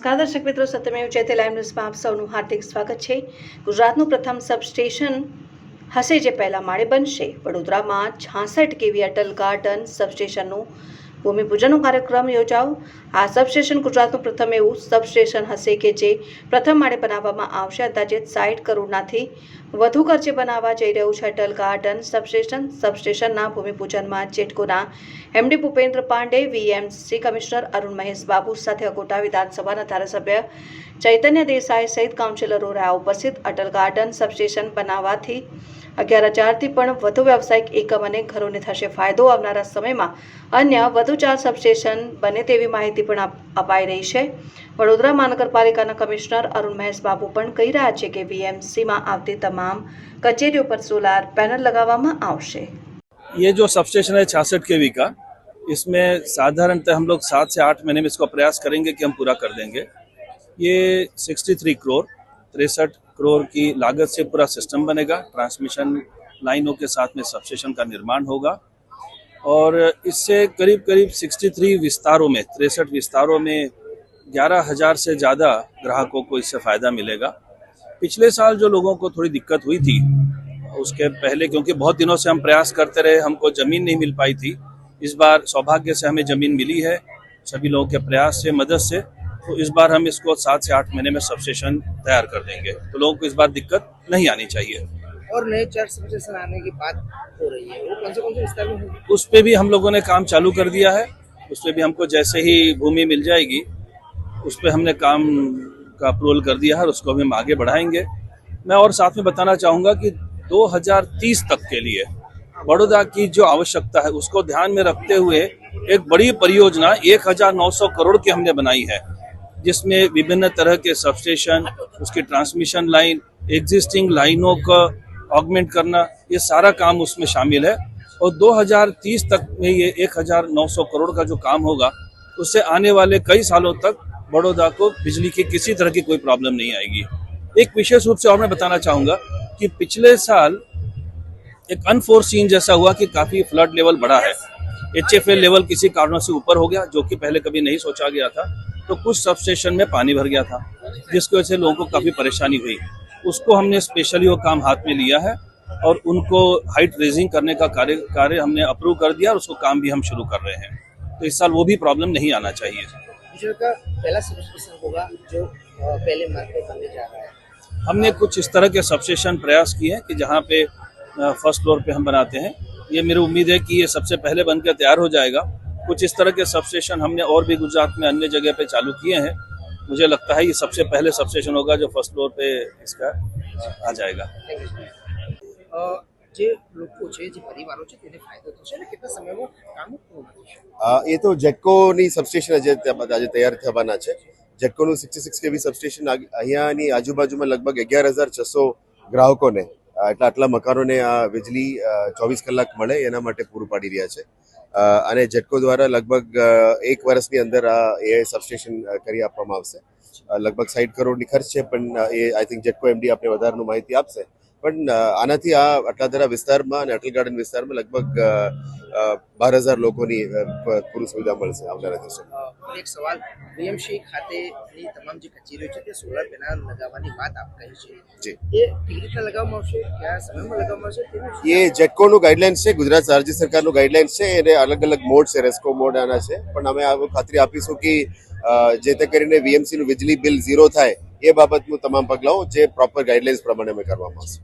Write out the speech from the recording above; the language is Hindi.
નમસ્કાર, દર્શક મિત્રો સત્યમેવ જયતે લાઈવ ન્યૂઝમાં આપ સૌનું હાર્દિક સ્વાગત છે. ગુજરાતનું પ્રથમ સબસ્ટેશન હશે જે પહેલા માળે બનશે. વડોદરામાં છાસઠ કેવી અટલ ગાર્ડન સબસ્ટેશનનું ભૂમિપૂજનનો કાર્યક્રમ યોજાયો આ સબસ્ટેશન ગુજરાતનું પ્રથમ એવું સબસ્ટેશન હશે કે જે પ્રથમ માળે બનાવવામાં આવશે. અંદાજે સાઠ કરોડનાથી વધુ ખર્ચે બનાવવા જઈ રહ્યું છે. અટલ ગાર્ડન સબસ્ટેશન, સબસ્ટેશનના ભૂમિપૂજનમાં જેટકોના MD Bhupendra Pandey, VMC commissioner Arun Mahesh Babu સાથે અકોટા વિધાનસભાના ધારાસભ્ય ચૈતન્ય દેસાઈ સહિત કાઉન્સિલરો રહ્યા ઉપસ્થિત. અટલ ગાર્ડન સબસ્ટેશન બનાવવાથી અગિયાર હજારથી પણ વધુ વ્યવસાયિક એકમ અને ઘરોને થશે ફાયદો આવનારા સમયમાં અન્ય વધુ ચાર સબસ્ટેશન બને તેવી માહિતી પણ આપ- અપાઈ રહી છે વડોદરા મહાનગરપાલિકાના કમિશનર અરુણ મહેશ બાબુ પણ કહી રહ્યા છે કે વીએમસીમાં આવતી તમામ કચેરીઓ પર સોલાર પેનલ લગાવવામાં આવશે ये जो सबस्टेशन है छियासठ के वी का इसमें साधारणतः हम लोग सात से आठ महीने में इसको प्रयास करेंगे कि हम पूरा कर देंगे ये 63 करोड़ तिरसठ करोड़ की लागत से पूरा सिस्टम बनेगा। ट्रांसमिशन लाइनों के साथ में सबस्टेशन का निर्माण होगा। और इससे करीब करीब 63 विस्तारों में, तिरसठ विस्तारों में ग्यारह हज़ार से ज़्यादा ग्राहकों को इससे फ़ायदा मिलेगा। पिछले साल जो लोगों को थोड़ी दिक्कत हुई थी, उसके पहले, क्योंकि बहुत दिनों से हम प्रयास करते रहे, हमको ज़मीन नहीं मिल पाई थी। इस बार सौभाग्य से हमें ज़मीन मिली है। सभी लोगों के प्रयास से, मदद से तो इस बार हम इसको सात से आठ महीने में सबस्टेशन तैयार कर देंगे। तो लोगों को इस बार दिक्कत नहीं आनी चाहिए। और नए चर्च स्टेशन आने की बात हो रही है। वो कौन से कौन से विस्तार में होगी? उस पर भी हम लोगों ने काम चालू कर दिया है। उस पर भी हमको जैसे ही भूमि मिल जाएगी उस पर हमने काम का अप्रूवल कर दिया है और उसको भी हम आगे बढ़ाएँगे। मैं और साथ में बताना चाहूँगा कि 2030 तक के लिए बड़ौदा की जो आवश्यकता है उसको ध्यान में रखते हुए एक बड़ी परियोजना 1900 करोड़ की हमने बनाई है। जिसमें विभिन्न तरह के सबस्टेशन उसकी ट्रांसमिशन लाइन एग्जिस्टिंग लाइनों का ऑगमेंट करना, ये सारा काम उसमें शामिल है। और 2030 तक में ये 1900 करोड़ का जो काम होगा, उससे आने वाले कई सालों तक बड़ौदा को बिजली की किसी तरह की कोई प्रॉब्लम नहीं आएगी। एक विशेष रूप से और मैं बताना चाहूँगा कि पिछले साल एक अनफोर्सीन जैसा हुआ कि काफ़ी फ्लड लेवल बढ़ा है। एचएफएल लेवल किसी कारणों से ऊपर हो गया, जो कि पहले कभी नहीं सोचा गया था। तो कुछ सब स्टेशन में पानी भर गया था जिसकी वजह से लोगों को काफ़ी परेशानी हुई। उसको हमने स्पेशली वो काम हाथ में लिया है और उनको हाइट रेजिंग करने का कार्य कार्य हमने अप्रूव कर दिया और उसको काम भी हम शुरू कर रहे हैं। तो इस साल वो भी प्रॉब्लम नहीं आना चाहिए। का पहला होगा जो पहले मार्ग पे बनने जा रहा है। हमने कुछ इस तरह के सबस्टेशन प्रयास किए हैं कि जहाँ पे फ़र्स्ट फ्लोर पे हम बनाते हैं। ये मेरी उम्मीद है कि ये सबसे पहले बनकर तैयार हो जाएगा। कुछ इस तरह के सबस्टेशन हमने और भी गुजरात में अन्य जगह पे चालू किए हैं मुझे लगता है ये सबसे पहले सबस्टेशन होगा जो फर्स्ट फ्लोर पे इसका अ, आ जाएगा અ, જે લોકો છે જે પરિવારો છે તેને ફાયદો થશે અને કેટલા સમયમાં કામ પૂર્ણ થશે આ એ તો જેટકોની સબસ્ટેશન આજે આજે તૈયાર થવાના છે જેટકોનું સિક્સટી સિક્સ કેવી સબસ્ટેશન અહીંયાની આજુબાજુમાં લગભગ અગિયાર હજાર છસો ગ્રાહકોને અ, એટલા આટલા મકાનોને આ વીજળી ચોવીસ કલાક મળે એના માટે પૂરું પાડી રહ્યા છે. અને જેટકો દ્વારા લગભગ એક વર્ષની અંદર આ એ સબસ્ટેશન કરી આપવામાં આવશે. લગભગ સાઈઠ કરોડની ખર્ચ છે, પણ એ આઈ થિંક જેટકો એમડી આપણે વધારાનું માહિતી આપશે. પણ આનાથી આ અટલાદરા વિસ્તારમાં અને અટલ ગાર્ડન વિસ્તારમાં લગભગ બાર હજાર લોકોની પૂરી સુવિધા મળશે આવનારા દિવસો. એક સવાલ બીએમસી ખાતેની તમામ જે કચેરીઓ છે તે સોલર પેનલ લગાવવાની વાત આપ કહી છે. જી. એ કેવી રીતે લગાવવામાં આવશે? કયા સમયમાં લગાવવામાં આવશે એ જેટકોનું ગાઈડલાઇન્સ છે ગુજરાત રાજ્ય સરકારનું ગાઈડલાઇન્સ છે એને અલગ અલગ મોડ છે રેસ્કો મોડ આના છે. પણ અમે ખાતરી આપીશું કે જે તે કરીને વીએમસી નું વીજળી બિલ ઝીરો થાય એ બાબતનું તમામ પગલાઓ જે પ્રોપર ગાઈડલાઇન્સ પ્રમાણે અમે કરવામાં આવશે.